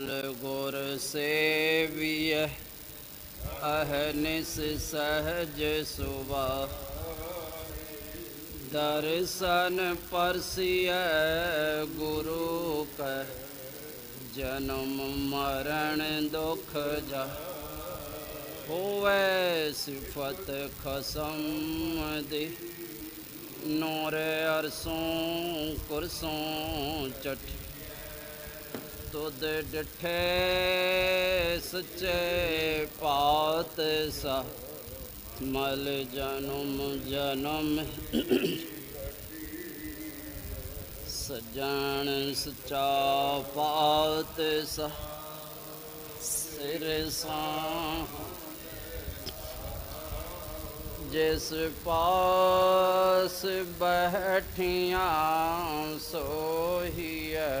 ਗੁਰ ਸੇਵੀਐ ਅਹਨਿਸ ਸਹਜ ਸੁਵਾ ਦਰਸ਼ਨ ਪਰਸੀਐ ਗੁਰੂ ਕੈ, ਜਨਮ ਮਰਨ ਦੁਖ ਜਾ। ਹੋਵੇ ਸਿਫਤ ਖਸਮ ਦੀ, ਨੂਰ ਅਰਸੋਂ ਕੁਰਸੋਂ ਚਟ ਤੁਧ ਡਠੇ ਸੱਚੇ ਪਾਤ ਸਾ। ਮਲ ਜਨਮ ਜਨਮ ਸਜਣ ਸਚਾ ਪਾਤ ਸਾ। ਸਿਰ ਸਾਂ ਜਿਸ ਪਾਸ ਬੈਠੀਆਂ ਸੋਹੀਐ।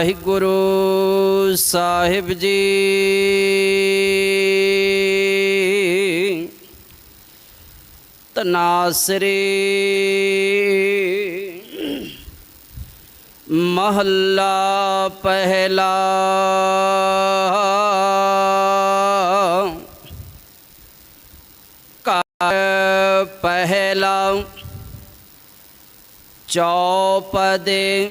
ਵਾਹਿਗੁਰੂ ਸਾਹਿਬ ਜੀ। ਤਨਾਸਰੀ ਮਹੱਲਾ ਪਹਿਲਾ। ਘਰ ਪਹਿਲਾ। ਚੌਪਦੇ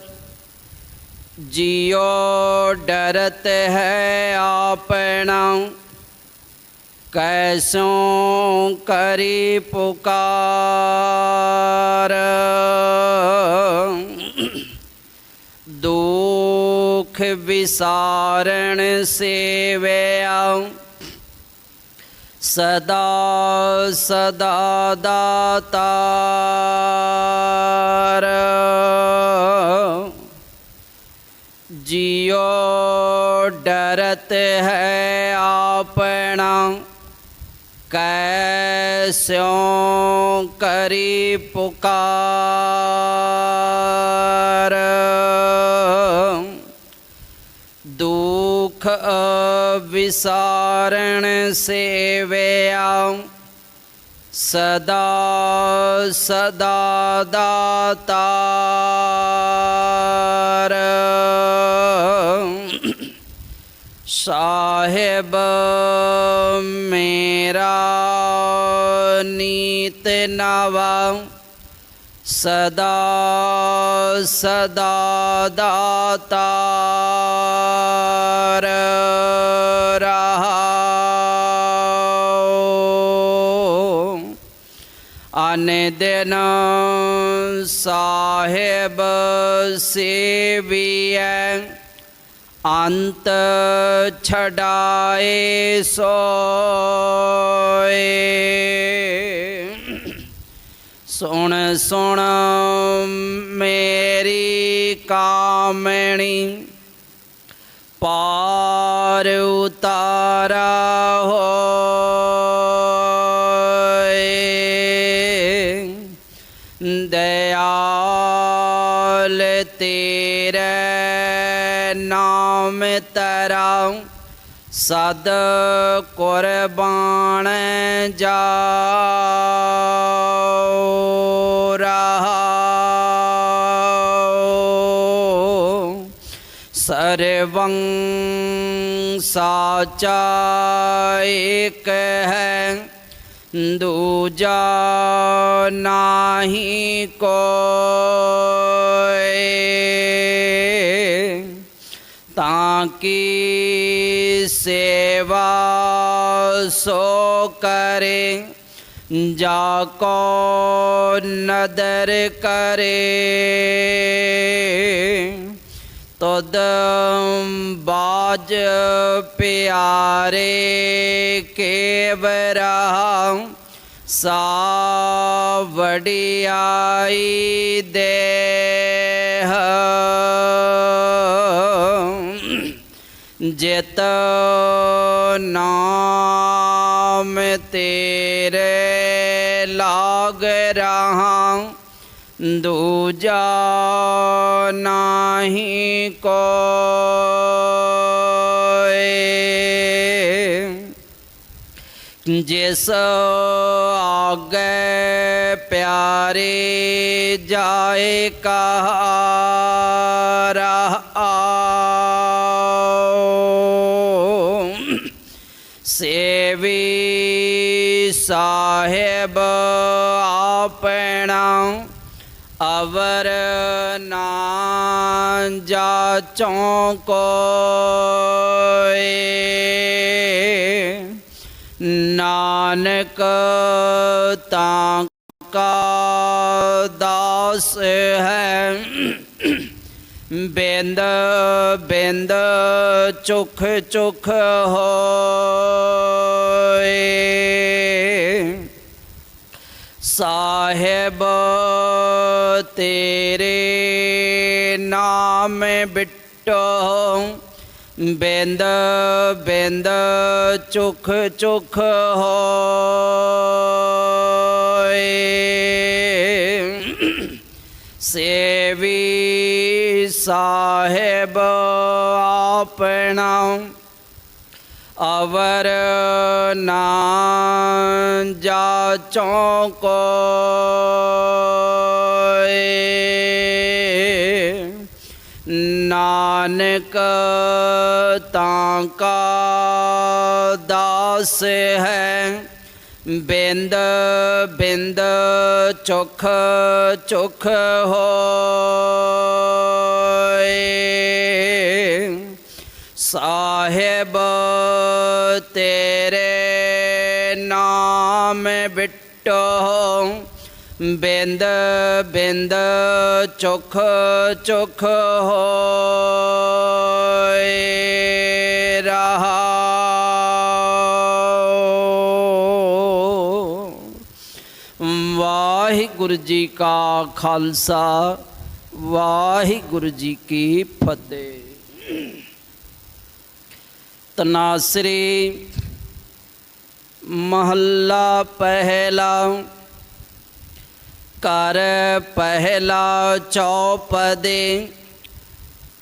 जियो डरत है आपना। कैसों करी पुकार। दुख विसारण सेवे सदा सदा दाता करत है आपणा कैस्यों करी पुकार। दुख विसारण सेवया। सदा सदा दाता साहेब मेरा नीत नवा। सदा सदा दाता रहा अन दिन साहेब सेविया ਅੰਤ ਛਡਾਏ ਸੋਏ। ਸੁਣ ਸੁਣ ਮੇਰੀ ਕਾਮਣੀ ਪਾਰ ਉਤਾਰਾ ਨਾਮ ਤਰਾ ਸਦ ਕੁਰਬਾਨ ਜਾਓ ਰਹਾਉ ਸਰਵੰ ਸਾਚਾ ਏਕ ਹੈ ਦੂਜਾ ਨਾਹੀ ਕੋਏ की सेवा सो करे जाको नदर करे तो बाज प्यारे के बरा सावड़ियाई हा। जित नाम तेरे लाग रहा दूजा नाही को जिस आगे प्यारे जाए कहा रहा ਸਾਹਿਬ ਆਪਣਾ ਅਵਰ ਨਾ ਜਾਚੋਂ ਕੋਏ ਨਾਨਕ ਤਾਂ ਕਾ ਦਾਸ ਹੈ। बिंद बिंद, चुख चुख हो साहेब, तेरे नाम बिट्टो बिंद बिंद, चुख चुख हो सेवी साहेब अपना अवर ना जाचों को नानक ताका दास है। ਬਿੰਦ ਬਿੰਦ ਚੁਖ ਚੁਖ ਹੋਏ। ਸਾਹਿਬ ਤੇਰੇ ਨਾਮ ਬਿਟੋ, ਬਿੰਦ ਬਿੰਦ ਚੁਖ ਚੁਖ ਹੋਏ। ਰਹਾਉ ਵਾਹਿਗੁਰੂ ਜੀ ਕਾ ਖਾਲਸਾ ਵਾਹਿਗੁਰੂ ਜੀ ਕੀ ਫਤਿਹ ਤਨਾਸਰੀ ਮਹੱਲਾ ਪਹਿਲਾ ਕਰ ਪਹਿਲਾ ਚੌਪਦੇ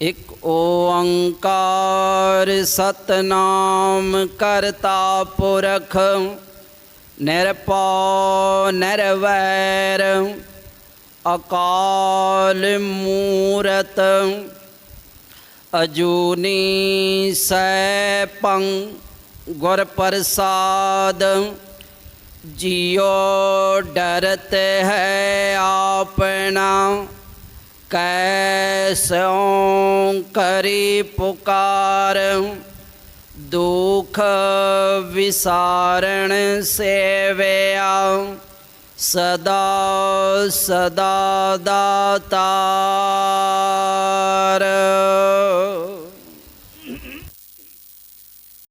ਇਕ ਓੰਕਾਰ ਸਤਨਾਮ ਕਰਤਾ ਪੁਰਖ निरपो नरवैर अकाल मूरत अजूनी सैपंग गुर प्रसाद जियो डरत है आपना कैसों करी पुकार ਦੁਖ ਵਿਸਾਰਣ ਸੇਵਿਆ ਸਦਾ ਸਦਾ ਦਾਤਾਰ।